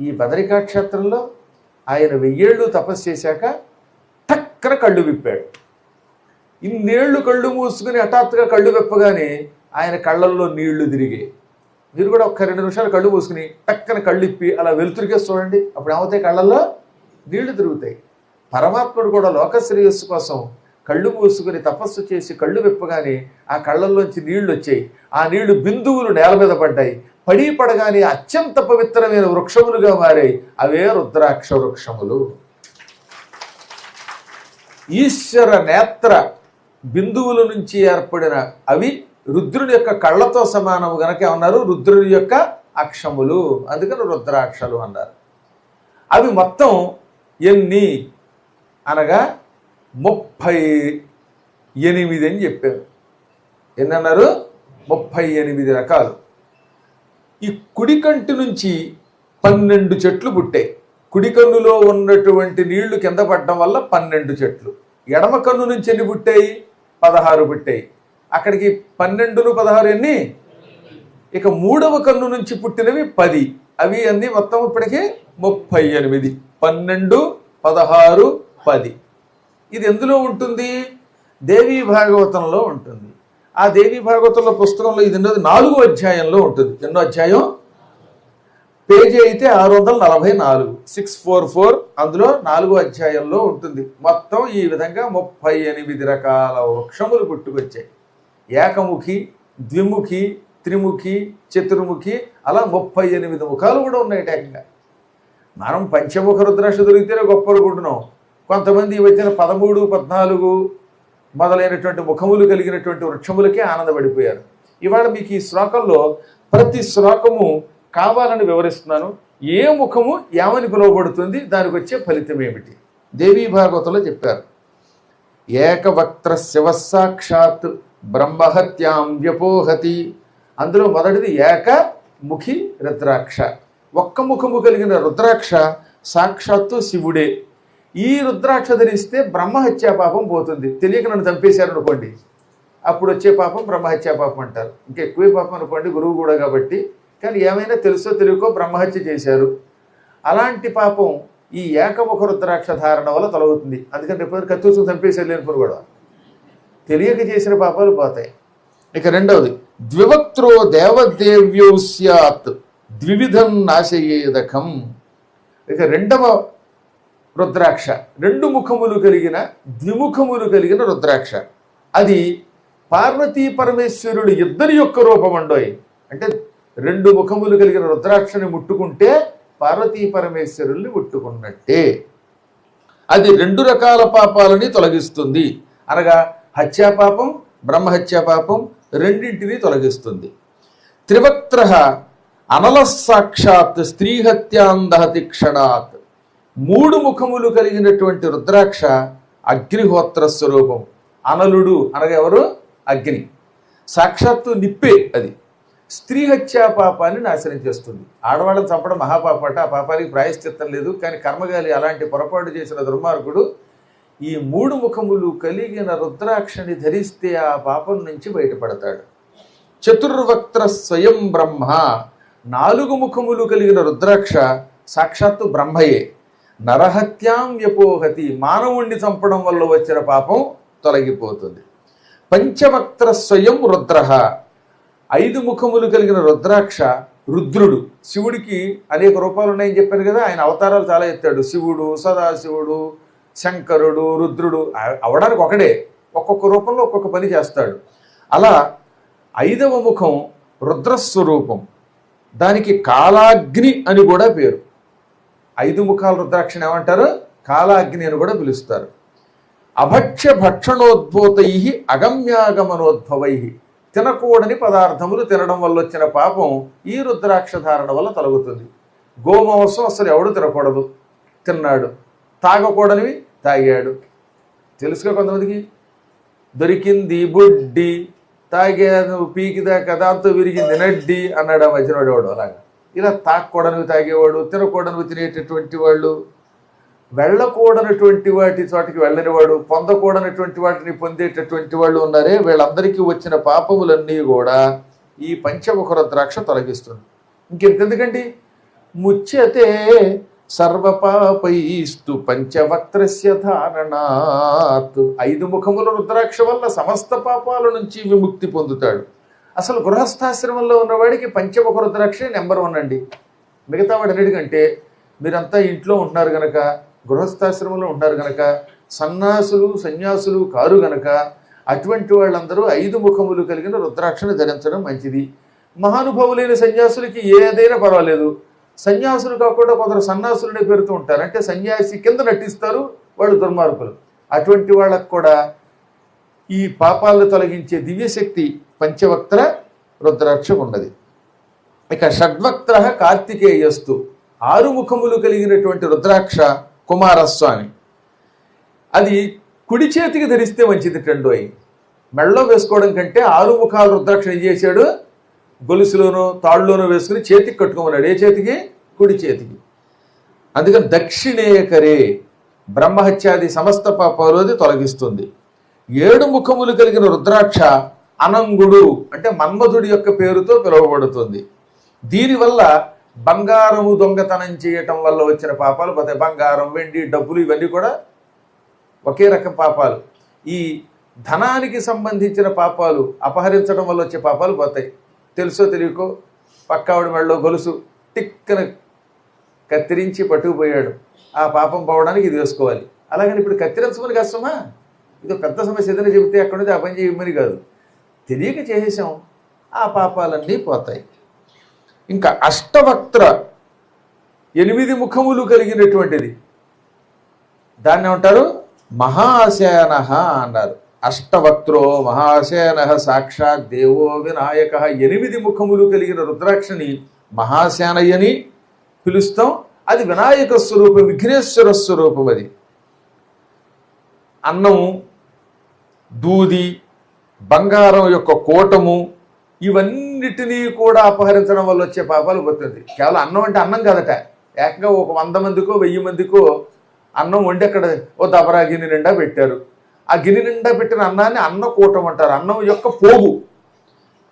ఈ బదరికా క్షేత్రంలో ఆయన వెయ్యేళ్ళు తపస్సు చేశాక టక్కన కళ్ళు విప్పాడు. ఇన్నేళ్ళు కళ్ళు మూసుకుని హఠాత్తుగా కళ్ళు విప్పగానే ఆయన కళ్ళల్లో నీళ్ళు తిరిగాయి. మీరు కూడా ఒక్క రెండు నిమిషాలు కళ్ళు మూసుకుని టక్కన కళ్ళు ఇప్పి అలా వెలుతురికే చూడండి. అప్పుడు ఏమవుతాయి కళ్ళల్లో? నీళ్ళు తిరుగుతాయి. పరమాత్ముడు కూడా లోక శ్రేయస్సు కోసం కళ్ళు మూసుకుని తపస్సు చేసి కళ్ళు విప్పగానే ఆ కళ్ళల్లోంచి నీళ్ళు వచ్చాయి. ఆ నీళ్ళు బిందువులు నేల మీద పడ్డాయి. పడి పడగానే అత్యంత పవిత్రమైన వృక్షములుగా మారాయి అవే రుద్రాక్ష వృక్షములు. ఈశ్వర నేత్ర బిందువుల నుంచి ఏర్పడిన అవి రుద్రుని యొక్క కళ్ళతో సమానము గనక ఏమన్నారు రుద్రుని యొక్క అక్షములు. అందుకని రుద్రాక్షలు అన్నారు. అవి మొత్తం ఎన్ని? అనగా ముప్పై ఎనిమిది అని చెప్పారు. ఎన్నన్నారు ముప్పై ఎనిమిది రకాలు. ఈ కుడి కంటి నుంచి పన్నెండు చెట్లు పుట్టాయి. కుడి కన్నులో ఉన్నటువంటి నీళ్ళు కింద పడడం వల్ల పన్నెండు చెట్లు. ఎడమ కన్ను నుంచి ఎన్ని పుట్టాయి? పదహారు పుట్టాయి. అక్కడికి పన్నెండును పదహారు ఎన్ని? ఇక మూడవ కన్ను నుంచి పుట్టినవి పది. అవి అన్ని మొత్తం ఇప్పటికి ముప్పై ఎనిమిది. పన్నెండు పదహారు పది. ఇది ఎందులో ఉంటుంది? దేవీ భాగవతంలో ఉంటుంది. ఆ దేవి భాగవతుల పుస్తకంలో ఇది ఉన్నది నాలుగో అధ్యాయంలో ఉంటుంది. ఎన్నో అధ్యాయం? పేజీ అయితే ఆరు వందల నలభై నాలుగు. సిక్స్ ఫోర్ ఫోర్ అందులో నాలుగో అధ్యాయంలో ఉంటుంది. మొత్తం ఈ విధంగా ముప్పై ఎనిమిది రకాల వృక్షములు పుట్టుకొచ్చాయి. ఏకముఖి ద్విముఖి త్రిముఖి చతుర్ముఖి అలా ముప్పై ఎనిమిది ముఖాలు కూడా ఉన్నాయి ఏకంగా మనం పంచముఖ రుద్రాక్ష దొరికితేనే గొప్ప అనుకుంటున్నాం. కొంతమంది వచ్చిన పదమూడు పద్నాలుగు మొదలైనటువంటి ముఖములు కలిగినటువంటి వృక్షములకే ఆనందపడిపోయారు. ఇవాళ మీకు ఈ శ్లోకంలో ప్రతి శ్లోకము కావాలని వివరిస్తున్నాను. ఏ ముఖము ఏమని పిలువబడుతుంది? దానికి వచ్చే ఫలితం ఏమిటి? దేవీ భాగవతంలో చెప్పారు. ఏకవక్త్ర శివ సాక్షాత్ బ్రహ్మహత్యాం వ్యపోహతి. అందులో మొదటిది ఏక ముఖి రుద్రాక్ష. ఒక్క ముఖము కలిగిన రుద్రాక్ష సాక్షాత్తు శివుడే. ఈ రుద్రాక్ష ధరిస్తే బ్రహ్మహత్యా పాపం పోతుంది. తెలియక నన్ను చంపేశారు అనుకోండి. అప్పుడు వచ్చే పాపం బ్రహ్మహత్యా పాపం అంటారు. ఇంకా ఎక్కువే పాపం అనుకోండి గురువు కూడా కాబట్టి. కానీ ఏమైనా తెలుసో తెలియకో బ్రహ్మహత్య చేశారు. అలాంటి పాపం ఈ ఏకముఖ రుద్రాక్ష ధారణ వల్ల తొలగుతుంది. అందుకని రేపు కత్తుసుకు చంపేశారు లేనిపోరు కూడా. తెలియక చేసిన పాపాలు పోతాయి. ఇక రెండవది ద్వివక్త్రో దేవదేవ్యో సత్ ద్వివిధం నాశయేదకం. ఇక రెండవ రుద్రాక్ష. రెండు ముఖములు కలిగిన ద్విముఖములు కలిగిన రుద్రాక్ష. అది పార్వతీ పరమేశ్వరుడు ఇద్దరి యొక్క రూపం అండోయ్. అంటే రెండు ముఖములు కలిగిన రుద్రాక్షని ముట్టుకుంటే పార్వతీ పరమేశ్వరుల్ని ముట్టుకున్నట్టే. అది రెండు రకాల పాపాలని తొలగిస్తుంది. అనగా హత్యాపాపం బ్రహ్మహత్యాపాపం రెండింటినీ తొలగిస్తుంది. త్రివక్త్ర అనల సాక్షాత్ స్త్రీహత్యాందహతి క్షణాత్. మూడు ముఖములు కలిగినటువంటి రుద్రాక్ష అగ్నిహోత్ర స్వరూపం. అనలుడు అనగా ఎవరు? అగ్ని. సాక్షాత్తు నిప్పే అది. స్త్రీ హత్యా పాపాన్ని నాశనం చేస్తుంది. ఆడవాళ్ళని చంపడం మహాపాపట ఆ పాపానికి ప్రాయశ్చిత్తం లేదు. కానీ కర్మగాలి అలాంటి పొరపాటు చేసిన దుర్మార్గుడు ఈ మూడు ముఖములు కలిగిన రుద్రాక్షని ధరిస్తే ఆ పాపం నుంచి బయటపడతాడు. చతుర్వక్త్ర స్వయం బ్రహ్మ. నాలుగు ముఖములు కలిగిన రుద్రాక్ష సాక్షాత్తు బ్రహ్మయే. నరహత్యాం వ్యపోహతి. మానవుణ్ణి చంపడం వల్ల వచ్చిన పాపం తొలగిపోతుంది. పంచవక్త్ర స్వయం రుద్ర. ఐదు ముఖములు కలిగిన రుద్రాక్ష రుద్రుడు. శివుడికి అనేక రూపాలు ఉన్నాయని చెప్పాను కదా ఆయన అవతారాలు చాలా ఎత్తాడు. శివుడు సదాశివుడు శంకరుడు రుద్రుడు అవడానికి ఒకడే. ఒక్కొక్క రూపంలో ఒక్కొక్క పని చేస్తాడు. అలా ఐదవ ముఖం రుద్రస్వరూపం. దానికి కాలాగ్ని అని కూడా పేరు. ఐదు ముఖాల రుద్రాక్షని ఏమంటారు? కాలాగ్ని అని కూడా పిలుస్తారు. అభక్ష్య భక్షణోద్భూతై అగమ్యాగమనోద్భవై. తినకూడని పదార్థములు తినడం వల్ల వచ్చిన పాపం ఈ రుద్రాక్ష ధారణ వల్ల తొలగుతుంది. గోమాంసం అసలు ఎవడు తినకూడదు? తిన్నాడు. తాగకూడనివి తాగాడు. తెలుసుగా కొంతమందికి? దొరికింది బుడ్డి తాగాను పీకిదా దాంతో విరిగింది నడ్డి అన్నాడు ఆ మధ్యన వాడు అలాగా. ఇలా తాగకూడనివి తాగేవాడు తినకూడనివి తినేటటువంటి వాళ్ళు వెళ్ళకూడనటువంటి వాటి చోటికి వెళ్ళని వాడు పొందకూడనటువంటి వాటిని పొందేటటువంటి వాళ్ళు ఉన్నారే వీళ్ళందరికీ వచ్చిన పాపములన్నీ కూడా ఈ పంచముఖ రుద్రాక్ష తొలగిస్తుంది. ఇంకెంతెందుకండి? ముచ్యతే సర్వపాపైస్తు పంచవక్త్రస్య ధారణాత్. ఐదు ముఖముల రుద్రాక్ష వల్ల సమస్త పాపాల నుంచి విముక్తి పొందుతాడు. అసలు గృహస్థాశ్రమంలో ఉన్నవాడికి పంచముఖ రుద్రాక్షే నెంబర్ వన్ అండి. మిగతా వాడన్నిటికంటే మీరంతా ఇంట్లో ఉంటున్నారు గనక గృహస్థాశ్రమంలో ఉంటున్నారు గనక సన్యాసులు సన్యాసులు కారు గనక అటువంటి వాళ్ళందరూ ఐదు ముఖములు కలిగిన రుద్రాక్షను ధరించడం మంచిది. మహానుభావులైన సన్యాసులకి ఏదైనా పర్వాలేదు. సన్యాసులు కాకుండా కొందరు సన్యాసులనే పేరుతూ ఉంటారు. అంటే సన్యాసి కింద నటిస్తారు వాళ్ళు దుర్మార్గులు. అటువంటి వాళ్ళకు కూడా ఈ పాపాలను తొలగించే దివ్యశక్తి పంచవక్త్ర రుద్రాక్ష ఉన్నది ఇక షడ్వక్త్ర కార్తికేయస్తు ఆరు ముఖములు కలిగినటువంటి రుద్రాక్ష కుమారస్వామి. అది కుడి చేతికి ధరిస్తే మంచిది టెండోయి మెళ్ళలో వేసుకోవడం కంటే ఆరు ముఖాల రుద్రాక్ష ఏం చేశాడు గొలుసులోనో తాళ్ళలోనో వేసుకుని చేతికి కట్టుకోమన్నాడు. ఏ చేతికి? కుడి చేతికి. అందుకని దక్షిణేయకరే బ్రహ్మహత్యాది సమస్త పాపాలు అది తొలగిస్తుంది. ఏడు ముఖములు కలిగిన రుద్రాక్ష అనంగుడు అంటే మన్మధుడి యొక్క పేరుతో పిలువబడుతుంది. దీనివల్ల బంగారము దొంగతనం చేయటం వల్ల వచ్చిన పాపాలు పోతాయి బంగారం వెండి డబ్బులు ఇవన్నీ కూడా ఒకే రకం పాపాలు. ఈ ధనానికి సంబంధించిన పాపాలు అపహరించడం వల్ల వచ్చే పాపాలు పోతాయి. తెలుసో తెలియకో పక్కావిడ మెళ్ళలో గొలుసు టిక్కన కత్తిరించి పట్టుకుపోయాడు. ఆ పాపం పోవడానికి ఇది వేసుకోవాలి. అలాగని ఇప్పుడు కత్తిరించమని కష్టమా ఇది పెద్ద సమస్య ఏదైనా చెబితే అక్కడ నుంచి ఆ పని చేయమని కాదు. తెలియక చేసేసాం. ఆ పాపాలన్నీ పోతాయి. ఇంకా అష్టవక్త్ర ఎనిమిది ముఖములు కలిగినటువంటిది. దాన్ని ఏమంటారు? మహాశయన అన్నారు. అష్టవక్త్రో మహాశయన సాక్షాత్ దేవో వినాయక ఎనిమిది ముఖములు కలిగిన రుద్రాక్షని మహాశానయ్యని పిలుస్తాం. అది వినాయక స్వరూపం విఘ్నేశ్వర స్వరూపం అది. అన్నము దూది బంగారం యొక్క కోటము ఇవన్నిటినీ కూడా అపహరించడం వల్ల వచ్చే పాపాలు పోతుంది. కేవలం అన్నం అంటే అన్నం కాదట. ఏకంగా ఒక వంద మందికో వెయ్యి మందికో అన్నం వండి అక్కడ ఓ దబరా గిన్నె నిండా పెట్టారు. ఆ గిన్నె నిండా పెట్టిన అన్నాన్ని అన్నకూటం అంటారు. అన్నం యొక్క పోగు.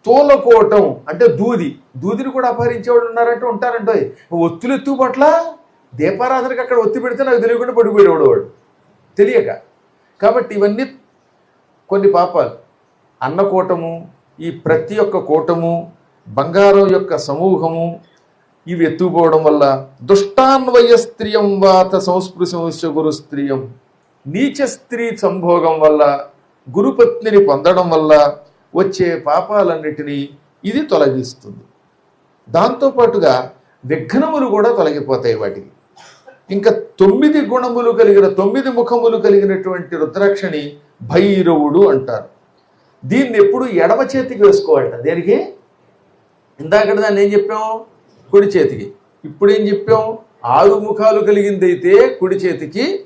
తోలకోవటం అంటే దూది. దూదిని కూడా అపహరించేవాళ్ళు ఉన్నారంటే ఉంటారంటే. ఒత్తులు ఎత్తు పట్ల దీపారాధనకి అక్కడ ఒత్తి పెడితే నాకు తెలియకుండా పడిపోయేవాడు వాడు. తెలియక. కాబట్టి ఇవన్నీ కొన్ని పాపాలు. అన్నకూటము ఈ ప్రతి ఒక్క కూటము బంగారం యొక్క సమూహము ఇవి ఎత్తుకుపోవడం వల్ల దుష్టాన్వయ స్త్రియం వాత సంస్పృశంశ గురు స్త్రియం. నీచ స్త్రీ సంభోగం వల్ల గురుపత్నిని పొందడం వల్ల వచ్చే పాపాలన్నిటినీ ఇది తొలగిస్తుంది. దాంతోపాటుగా విఘ్నములు కూడా తొలగిపోతాయి వాటికి. ఇంకా తొమ్మిది గుణములు కలిగిన తొమ్మిది ముఖములు కలిగినటువంటి రుద్రాక్షని భైరవుడు అంటారు. దీన్ని ఎప్పుడు ఎడమ చేతికి వేసుకోవాలట. దేనికి? ఇందాక దాన్ని ఏం చెప్పాం కుడి చేతికి. ఇప్పుడు ఏం చెప్పాం ఆరు ముఖాలు కలిగిందైతే కుడి చేతికి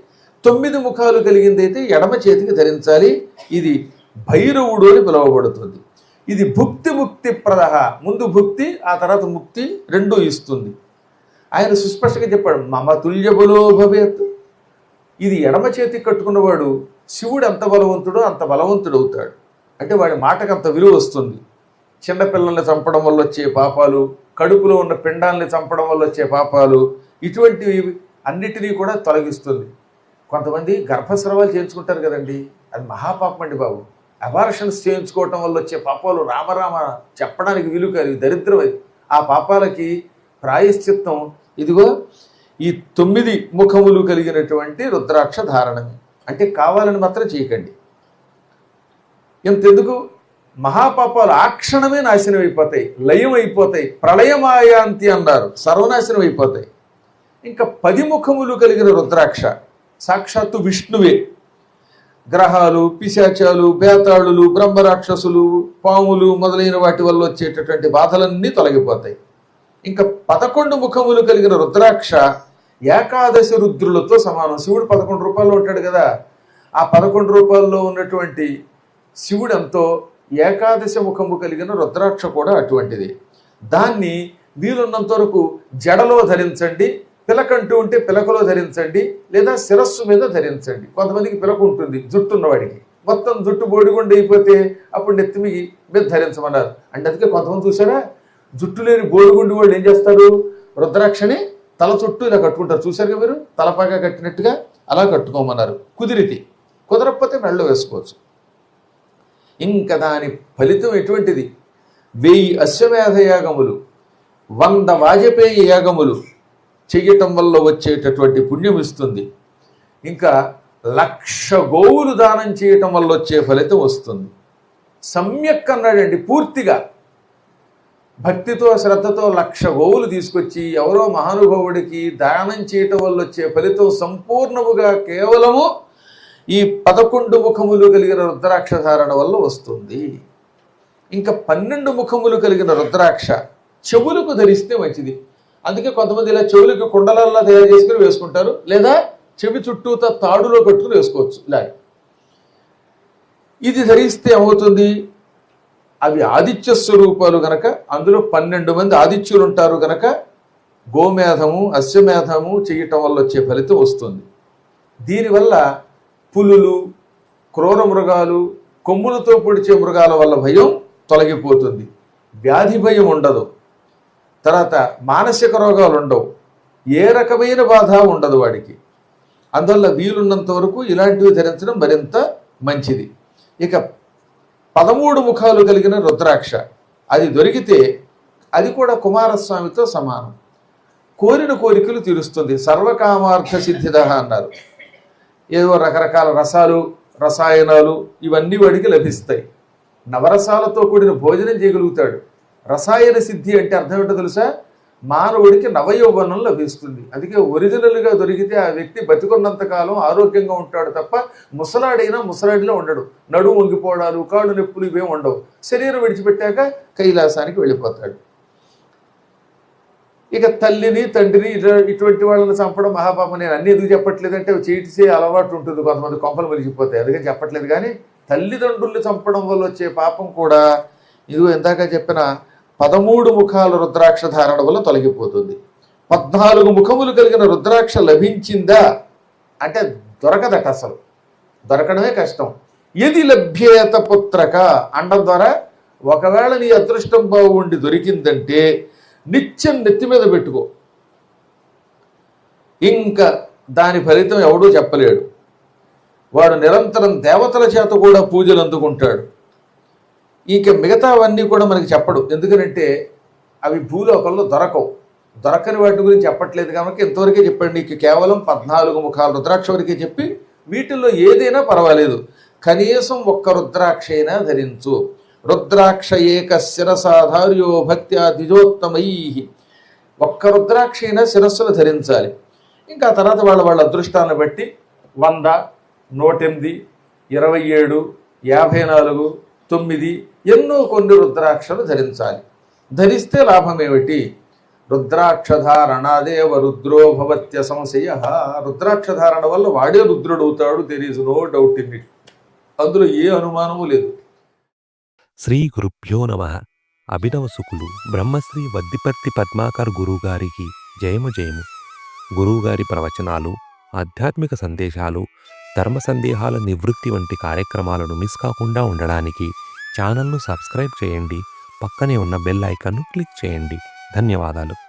తొమ్మిది ముఖాలు కలిగిందైతే ఎడమ చేతికి ధరించాలి. ఇది భైరవుడు అని పిలువబడుతుంది. ఇది భుక్తి ముక్తి ప్రదహ. ముందు భుక్తి ఆ తర్వాత ముక్తి రెండూ ఇస్తుంది. ఆయన సుస్పష్టంగా చెప్పాడు మమ తుల్య బలో భవేత్. ఇది ఎడమ చేతికి కట్టుకున్నవాడు శివుడు ఎంత బలవంతుడో అంత బలవంతుడు అవుతాడు. అంటే వాడి మాటకు అంత విలువ వస్తుంది. చిన్నపిల్లల్ని చంపడం వల్ల వచ్చే పాపాలు కడుపులో ఉన్న పిండాల్ని చంపడం వల్ల వచ్చే పాపాలు ఇటువంటివి అన్నిటినీ కూడా తొలగిస్తుంది. కొంతమంది గర్భస్రవాలు చేయించుకుంటారు కదండి. అది మహాపాపం అండి బాబు. అబార్షన్స్ చేయించుకోవటం వల్ల వచ్చే పాపాలు రామరామ చెప్పడానికి వీలు కాదు ఇది దరిద్రం అది. ఆ పాపాలకి ప్రాయశ్చిత్తం. ఇదిగో ఈ తొమ్మిది ముఖములు కలిగినటువంటి రుద్రాక్ష ధారణమే అంటే కావాలని మాత్రం చేయకండి. ఇంతెందుకు? మహాపాపాలు ఆ క్షణమే నాశనం అయిపోతాయి లయం అయిపోతాయి ప్రళయమాయాంతి అన్నారు సర్వనాశనం అయిపోతాయి. ఇంకా పది ముఖములు కలిగిన రుద్రాక్ష సాక్షాత్తు విష్ణువే. గ్రహాలు పిశాచాలు బేతాళులు బ్రహ్మరాక్షసులు పాములు మొదలైన వాటి వల్ల వచ్చేటటువంటి బాధలన్నీ తొలగిపోతాయి. ఇంకా పదకొండు ముఖములు కలిగిన రుద్రాక్ష ఏకాదశి రుద్రులతో సమానం. శివుడు పదకొండు రూపాయల్లో ఉంటాడు కదా. ఆ పదకొండు రూపాయల్లో ఉన్నటువంటి శివుడు ఎంతో ఏకాదశి ముఖము కలిగిన రుద్రాక్ష కూడా అటువంటిది. దాన్ని వీలున్నంత వరకు జడలో ధరించండి పిలకంటూ ఉంటే పిలకలో ధరించండి లేదా శిరస్సు మీద ధరించండి. కొంతమందికి పిలక ఉంటుంది జుట్టు ఉన్నవాడికి మొత్తం జుట్టు బోడిగుండి అయిపోతే అప్పుడు నెత్తిమి మీద ధరించమన్నారు. అంటే అందుకే కొంతమంది చూసారా జుట్టు లేని బోడిగుండి వాళ్ళు ఏం చేస్తారు? రుద్రాక్షని తల చుట్టూ ఇలా కట్టుకుంటారు. చూసారుగా మీరు? తలపాగా కట్టినట్టుగా అలా కట్టుకోమన్నారు. కుదిరితి కుదరకపోతే మెళ్ళు వేసుకోవచ్చు. ఇంకా దాని ఫలితం ఎటువంటిది? వెయ్యి అశ్వమేధ యాగములు వంద వాజపేయి యాగములు చెయ్యటం వల్ల వచ్చేటటువంటి పుణ్యం ఇస్తుంది. ఇంకా లక్ష గోవులు దానం చేయటం వల్ల వచ్చే ఫలితం వస్తుంది. సమ్యక్ అన్నాడండి పూర్తిగా. భక్తితో శ్రద్ధతో లక్ష గోవులు తీసుకొచ్చి ఎవరో మహానుభావుడికి దానం చేయటం వల్ల వచ్చే ఫలితం సంపూర్ణముగా కేవలము ఈ పదకొండు ముఖములు కలిగిన రుద్రాక్ష ధారణ వల్ల వస్తుంది. ఇంకా పన్నెండు ముఖములు కలిగిన రుద్రాక్ష చెవులకు ధరిస్తే మంచిది. అందుకే కొంతమంది ఇలా చెవులకు కుండలల్లా తయారు చేసుకుని వేసుకుంటారు. లేదా చెవి చుట్టూత తాడులో కట్టుకుని వేసుకోవచ్చు. ఇలా. ఇది ధరిస్తే ఏమవుతుంది? అవి ఆదిత్య స్వరూపాలు గనక అందులో పన్నెండు మంది ఆదిత్యులు ఉంటారు గనక గోమేధము అశ్వమేధము చేయటం వల్ల వచ్చే ఫలితం వస్తుంది. దీనివల్ల పులులు క్రూర మృగాలు కొమ్ములతో పొడిచే మృగాల వల్ల భయం తొలగిపోతుంది. వ్యాధి భయం ఉండదు. తర్వాత మానసిక రోగాలు ఉండవు. ఏ రకమైన బాధ ఉండదు వాడికి. అందువల్ల వీలున్నంత వరకు ఇలాంటివి ధరించడం మరింత మంచిది. ఇక పదమూడు ముఖాలు కలిగిన రుద్రాక్ష. అది దొరికితే అది కూడా కుమారస్వామితో సమానం. కోరిన కోరికలు తీరుస్తుంది. సర్వకామార్థ సిద్ధిద అన్నారు. ఏవో రకరకాల రసాలు రసాయనాలు ఇవన్నీ వాడికి లభిస్తాయి. నవరసాలతో కూడిన భోజనం చేయగలుగుతాడు. రసాయన సిద్ధి అంటే అర్థం ఏంటో తెలుసా? మానవుడికి నవయౌవనం లభిస్తుంది. అందుకే ఒరిజినల్గా దొరికితే ఆ వ్యక్తి బతికున్నంతకాలం ఆరోగ్యంగా ఉంటాడు తప్ప ముసలాడైనా ముసలాడిలో ఉండడు. నడుము వంగిపోవడాలు కాళ్ళు నొప్పులు ఇవేం ఉండవు. శరీరం విడిచిపెట్టాక కైలాసానికి వెళ్ళిపోతాడు. ఇక తల్లిని తండ్రిని ఇటు- ఇటువంటి వాళ్ళని చంపడం మహాపాపం. నేను అన్ని ఎందుకు చెప్పట్లేదంటే అవి అలవాటు ఉంటుంది. కొంతమంది కొంపలు మరిచిపోతాయి అందుకని చెప్పట్లేదు. కానీ తల్లిదండ్రుల్ని చంపడం వల్ల వచ్చే పాపం కూడా ఇదిగో ఇందాక చెప్పిన పదమూడు ముఖాల రుద్రాక్ష ధారణ వల్ల తొలగిపోతుంది. పద్నాలుగు ముఖములు కలిగిన రుద్రాక్ష లభించిందా? అంటే దొరకదట అసలు. దొరకడమే కష్టం. ఎది లభ్యేత పుత్రక? అండం ద్వారా ఒకవేళ నీ అదృష్టం బాగుండి దొరికిందంటే నిత్యం నెత్తి మీద పెట్టుకో. ఇంకా దాని ఫలితం ఎవడూ చెప్పలేడు. వాడు నిరంతరం దేవతల చేత కూడా పూజలు అందుకుంటాడు. ఇక మిగతావన్నీ కూడా మనకి చెప్పడు. ఎందుకంటే అవి భూలోకంలో దొరకవు. దొరకని వాటి గురించి చెప్పట్లేదు కనుక ఇంతవరకే చెప్పండి. ఇక కేవలం పద్నాలుగు ముఖాలు రుద్రాక్ష వరకే చెప్పి వీటిల్లో ఏదైనా పర్వాలేదు. కనీసం ఒక్క రుద్రాక్ష అయినా ధరించు. రుద్రాక్ష ఏక శిరసాధార్యో భక్త్యా ద్విజోత్తమై. ఒక్క రుద్రాక్ష అయినా శిరస్సును ధరించాలి. ఇంకా తర్వాత వాళ్ళ వాళ్ళ అదృష్టాన్ని బట్టి వంద నూటెనిమిది ఇరవై ఏడు యాభై నాలుగు తొమ్మిది ఎన్నో కొన్ని రుద్రాక్షలు ధరించాలి. ధరిస్తే లాభం ఏమిటి రుద్రాక్షధారణాదేవ రుద్రో భవత్య సంశయ రుద్రాక్షధారణ వల్ల వాడే రుద్రుడు అవుతాడు there is no doubt in it. అందులో ఏ అనుమానము లేదు. శ్రీ గురుభ్యో నమ. అభినవ సుకులు బ్రహ్మశ్రీ వద్దిపర్తి పద్మాకర్ గురువుగారికి జయము జయము. గురువుగారి ప్రవచనాలు ఆధ్యాత్మిక సందేశాలు ధర్మ సందేహాల నివృత్తి వంటి కార్యక్రమాలను మిస్ కాకుండా ఉండడానికి ఛానల్ను సబ్స్క్రైబ్ చేయండి. పక్కనే ఉన్న బెల్ ఐకాన్ను క్లిక్ చేయండి. ధన్యవాదాలు.